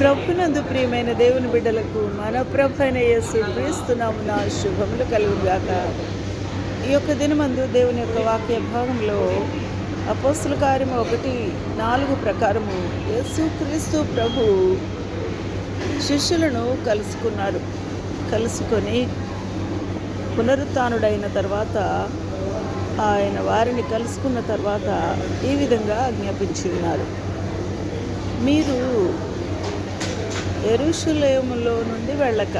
ప్రభునందు ప్రియమైన దేవుని బిడ్డలకు మన ప్రభు అయిన యేసు క్రీస్తునామున శుభములు కలుగుగాక. ఈ యొక్క దినమందు దేవుని యొక్క వాక్య భాగంలో అపోస్తుల కార్యము ఒకటి నాలుగు ప్రకారము యేసు క్రీస్తు ప్రభు శిష్యులను కలుసుకున్నారు. కలుసుకొని పునరుత్డైన తర్వాత ఆయన వారిని కలుసుకున్న తర్వాత ఈ విధంగా ఆజ్ఞాపించి ఉన్నారు. మీరు ఎరుషులేములో నుండి వెళ్ళక.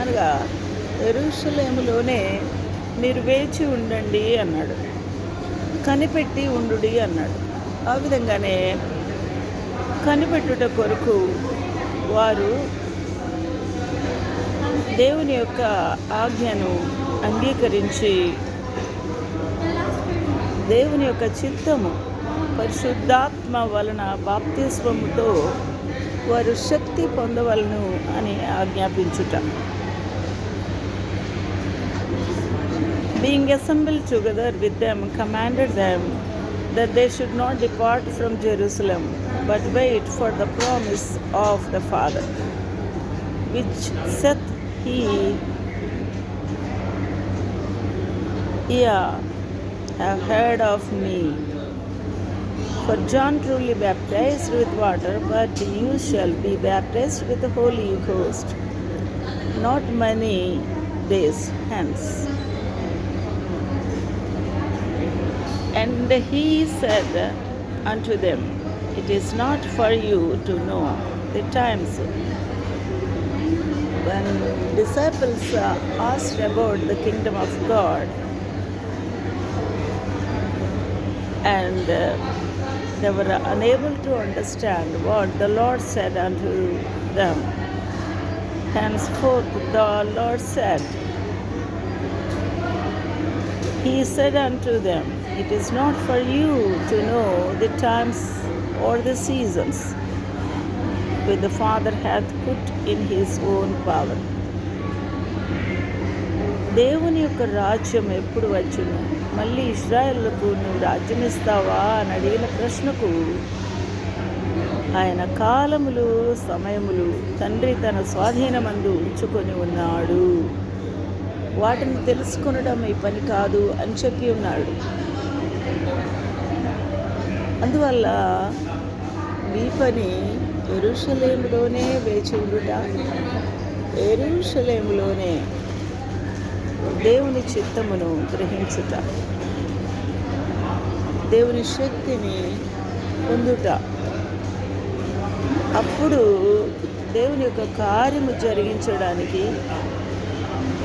అనగా ఎరుషులేములోనే మీరు వేచి ఉండండి అన్నాడు. కనిపెట్టి ఉండుడి అన్నాడు. ఆ విధంగానే కనిపెట్టుట కొరకు వారు దేవుని యొక్క ఆజ్ఞను అంగీకరించి దేవుని యొక్క చిత్తము పరిశుద్ధాత్మ వలన బాప్తిస్వముతో వారు శక్తి పొందవలను అని ఆజ్ఞాపించుట being assembled together with them commanded them that they should not depart from Jerusalem but wait for the promise of the Father which saith he Yeah, have heard of me. For John truly baptized with water, but you shall be baptized with the Holy Ghost not many days hence. And he said unto them, It is not for you to know the times when disciples uh, asked about the kingdom of God and uh, they were unable to understand what the Lord said unto them. Henceforth the Lord said, He said unto them, It is not for you to know the times or the seasons which the Father hath put in his own power. దేవుని యొక్క రాజ్యం ఎప్పుడు వచ్చును మళ్ళీ ఇస్రాయల్లకు నువ్వు రాజ్యం ఇస్తావా అని అడిగిన ప్రశ్నకు ఆయన కాలములు సమయములు తండ్రి తన స్వాధీనమందు ఉంచుకొని ఉన్నాడు. వాటిని తెలుసుకొనడం ఈ పని కాదు అని చెప్పి ఉన్నాడు. అందువల్ల మీ పని ఎరుషలేములోనే వేచి ఉండుట? ఎరుషలేములోనే దేవుని చిత్తమును గ్రహించుట. దేవుని శక్తిని పొందుట. అప్పుడు దేవుని యొక్క కార్యము జరిగించడానికి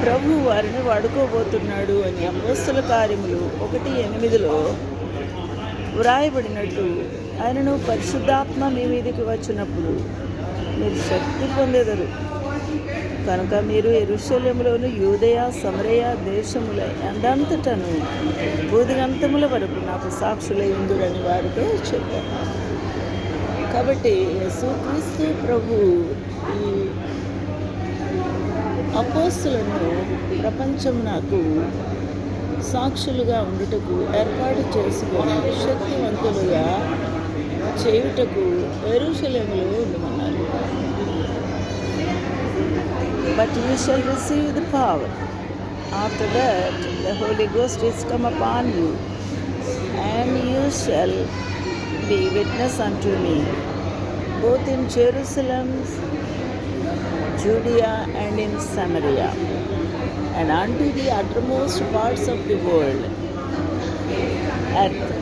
ప్రభు వారిని వాడుకోబోతున్నాడు అని అపోస్తుల కార్యములు ఒకటి ఎనిమిదిలో వ్రాయబడినట్టు ఆయనను పరిశుద్ధాత్మ మీ మీదకి వచ్చినప్పుడు మీరు శక్తి పొందెదరు. కనుక మీరు ఎరుషలేములోను యూదయ సమరయ దేశముల ఎండంతటను బూదిగంతముల వరకు నాకు సాక్షులై ఉందని వారితో చెప్పారు కాబట్టి యేసుక్రీస్తు ప్రభు ఈ అపోస్తులను ప్రపంచం నాకు సాక్షులుగా ఉండుటకు ఏర్పాటు చేసుకొని శక్తివంతులుగా చేయుటకు ఎరుషలేములో ఉండమన్నారు but you shall receive the power. After that, the Holy Ghost is come upon you, and you shall be witness unto me, both in Jerusalem, Judea, and in Samaria, and unto the uttermost parts of the world. Earth.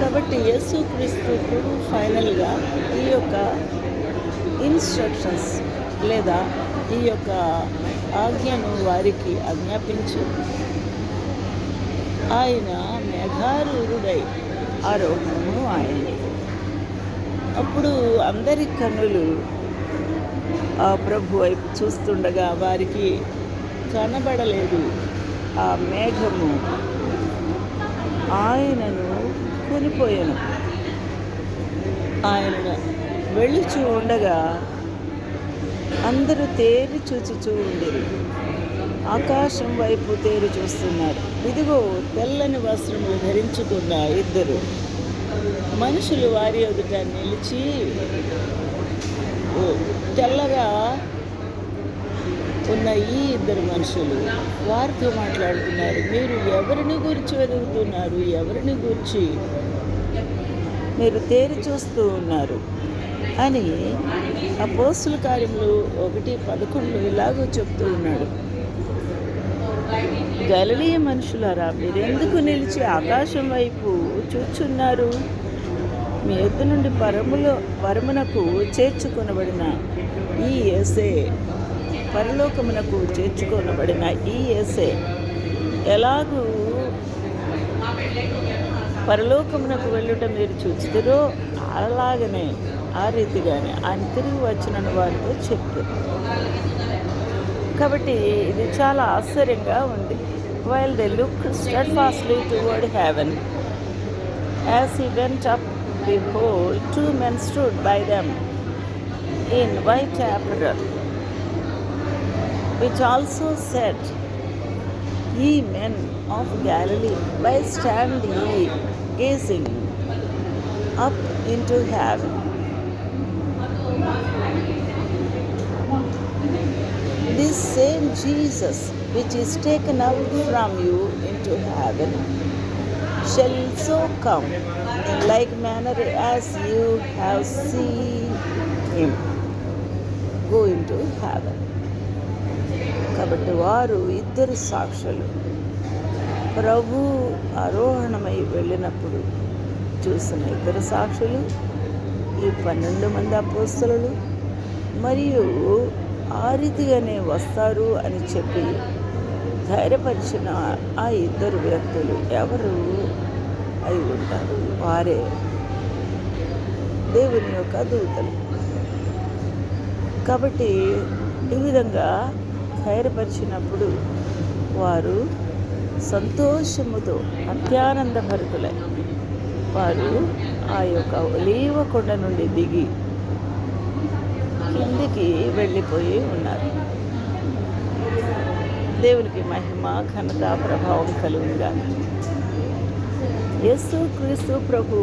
కాబట్టి యేసు క్రీస్తు ప్రభు ఫైనల్గా ఈ యొక్క instructions లేదా ఈ యొక్క ఆజ్ఞను వారికి ఆజ్ఞాపించు. ఆయన మేఘారూఢుడై ఆరోహణము ఆయన. అప్పుడు అందరి కన్నులు ఆ ప్రభు వైపు చూస్తుండగా వారికి కనబడలేదు ఆ మేఘము. ఆయనను కొనిపోయాను. ఆయన వెళ్ళుచూ ఉండగా అందరూ తేరి చూచుచూ ఉండేది ఆకాశం వైపు తేరు చూస్తున్నారు. ఇదిగో తెల్లని వస్త్రములు ధరించుకున్న ఇద్దరు. మనుషులు వారి ఎదుట నిలిచి తెల్లగా ఉన్న ఈ ఇద్దరు మనుషులు వారితో మాట్లాడుతున్నారు. మీరు ఎవరిని గురించి వెతుకుతున్నారు ఎవరిని గురించి మీరు తేరి చూస్తూ ఉన్నారు? అని అపోస్తుల కార్యములు ఒకటి పదకొండు ఇలాగో చెప్తూ ఉన్నాడు. గలలీయ మనుషులారా మీరెందుకు నిలిచి ఆకాశం వైపు చూచున్నారు? మీ ఎద్దు నుండి పరములో పరమునకు చేర్చుకొనబడిన ఈ ఎసే పరలోకమునకు చేర్చుకొనబడిన ఈ ఎసే ఎలాగూ పరలోకమునకు వెళ్ళుట మీరు చూస్తారో అలాగనే ఆ రీతిగానే. ఆయన తిరిగి వచ్చిన వారితో చెప్పారు. కాబట్టి ఇది చాలా ఆశ్చర్యంగా ఉంది. While they look steadfastly toward heaven as he went up the whole two men stood by them in white apparel which also said ye men of Galilee, by stand ye gazing up into heaven This same Jesus, which is taken up from you into heaven, shall so come in like manner as you have seen him go into heaven. కాబట్టి వారు ఇద్దరు సాక్షులు ప్రభు ఆరోహణమై వెళ్ళినప్పుడు చూసిన ఇద్దరు సాక్షులు ఈ పన్నెండు మంది అపోస్తలు మరియు ఆ రీతిగానే వస్తారు అని చెప్పి ధైర్యపరిచిన ఆ ఇద్దరు వ్యక్తులు ఎవరు అయి ఉంటారు? వారే. దేవుని యొక్క దూతలు. కాబట్టి ఈ విధంగా ధైర్యపరిచినప్పుడు వారు సంతోషముతో అత్యానంద భరితులై వారు ఆ యొక్క ఒలీవ కొండ నుండి దిగి కిందికి వెళ్ళిపోయి ఉన్నారు. దేవునికి మహిమ ఘనత ప్రభావం కలుగుగా యేసు క్రీస్తు ప్రభు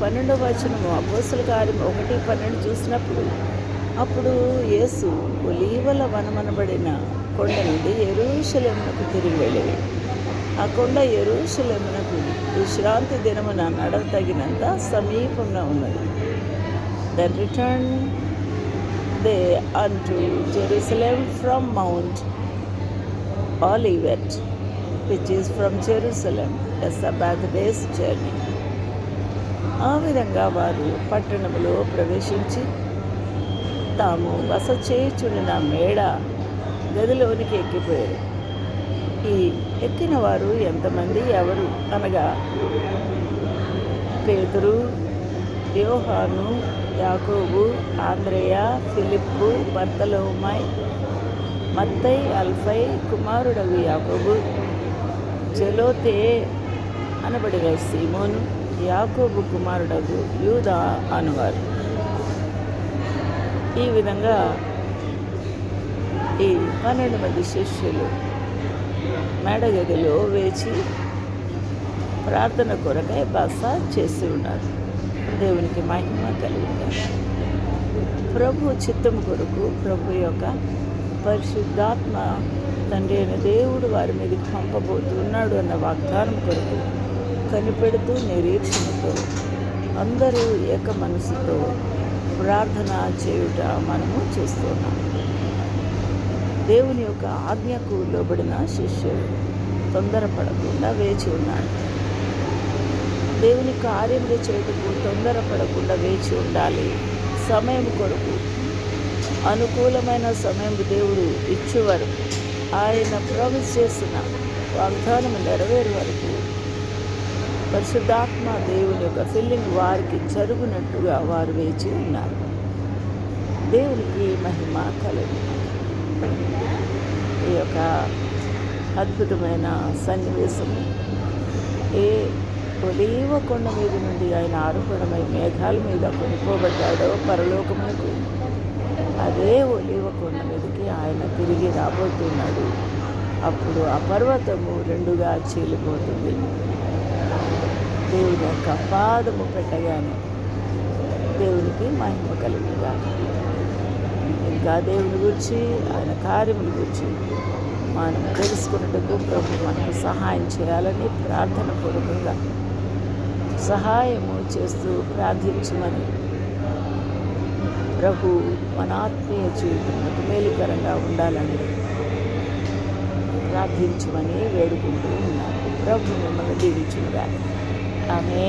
పన్నెండవ వచనము అపోసుల కార్యం ఒకటి పన్నెండు చూసినప్పుడు అప్పుడు యేసు ఒలీవల వనమనబడిన కొండ నుండి ఎరుషలేమునకు తిరిగి వెళ్ళేది. ఆ కొండ ఎరుషలేమునకు విశ్రాంతి దినమున నడవతగినంత సమీపంలో ఉన్నది. Then return they unto Jerusalem from mount Olivet which is from Jerusalem a sabbath day's journey ఆ విధంగా వారు పట్టణంలో ప్రవేశించి తాము బస చేయుచున్న మేడ గదిలోనికి ఎక్కిపోయారు. ఈ ఎక్కిన వారు ఎంతమంది? ఎవరు? అనగా పేదరు యోహాను యాకోబు ఆంధ్రేయ ఫిలిప్పు బర్తలోమాయ్ మత్తై అల్ఫై కుమారుడగు యాకోబు జలోతే అనబడిన సీమోను యాకోబు కుమారుడగు యూదా అనువారు. ఈ విధంగా ఈ పన్నెండు మంది శిష్యులు మేడగదిలో వేచి ప్రార్థన కొరకై బస చేసి ఉన్నారు. దేవునికి మహిమ కలిగింది ప్రభు చిత్తం కొరకు ప్రభు యొక్క పరిశుద్ధాత్మ తండ్రి అయిన దేవుడు వారి మీదకి పంపబోతున్నాడు అన్న వాగ్దానం కొరకు కనిపెడుతూ నిరీక్షణతో అందరూ ఏక మనసుతో ప్రార్థన చేయుట మనము చూస్తున్నాం. దేవుని యొక్క ఆజ్ఞకు లోబడిన శిష్యుడు తొందరపడకుండా వేచి ఉన్నాడు. దేవుని కార్యములు చేయుటకు తొందరపడకుండా వేచి ఉండాలి. సమయం కొరకు అనుకూలమైన సమయం దేవుడు ఇచ్చేవారు. ఆయన ప్రామిస్ చేసిన వాగ్దానం నెరవేరు వరకు పరిశుద్ధాత్మ దేవుని యొక్క ఫిల్లింగ్ వారికి జరుగునట్టుగా వారు వేచి ఉన్నారు. దేవునికి మహిమ కలుగు ఈ యొక్క అద్భుతమైన సన్నివేశం. ఏ ఒలీవ కొండ మీద నుండి ఆయన ఆరోహణమై మేఘాల మీద కొనుక్కోబడ్డాడో పరలోకమునకు. అదే ఒలీవకొండ మీదకి ఆయన తిరిగి రాబోతున్నాడు. అప్పుడు ఆ పర్వతము రెండుగా చీలిపోతుంది. దేవుని యొక్క పాదము పెట్టగానే దేవునికి మహిమ కలుగుగా ఇంకా దేవుని గురించి ఆయన కార్యముల గురించి మనం తెలుసుకున్నట్టుకు ప్రభు మనకు సహాయం చేయాలని ప్రార్థన పూర్వకంగా సహాయము చేస్తూ ప్రార్థించమని ప్రభు మన ఆత్మీయ జీవితంలో మేలుకరంగా ఉండాలని ప్రార్థించమని వేడుకుంటూ ఉన్నాను. ప్రభు మిమ్మల్ని దీవించుగా ఆమె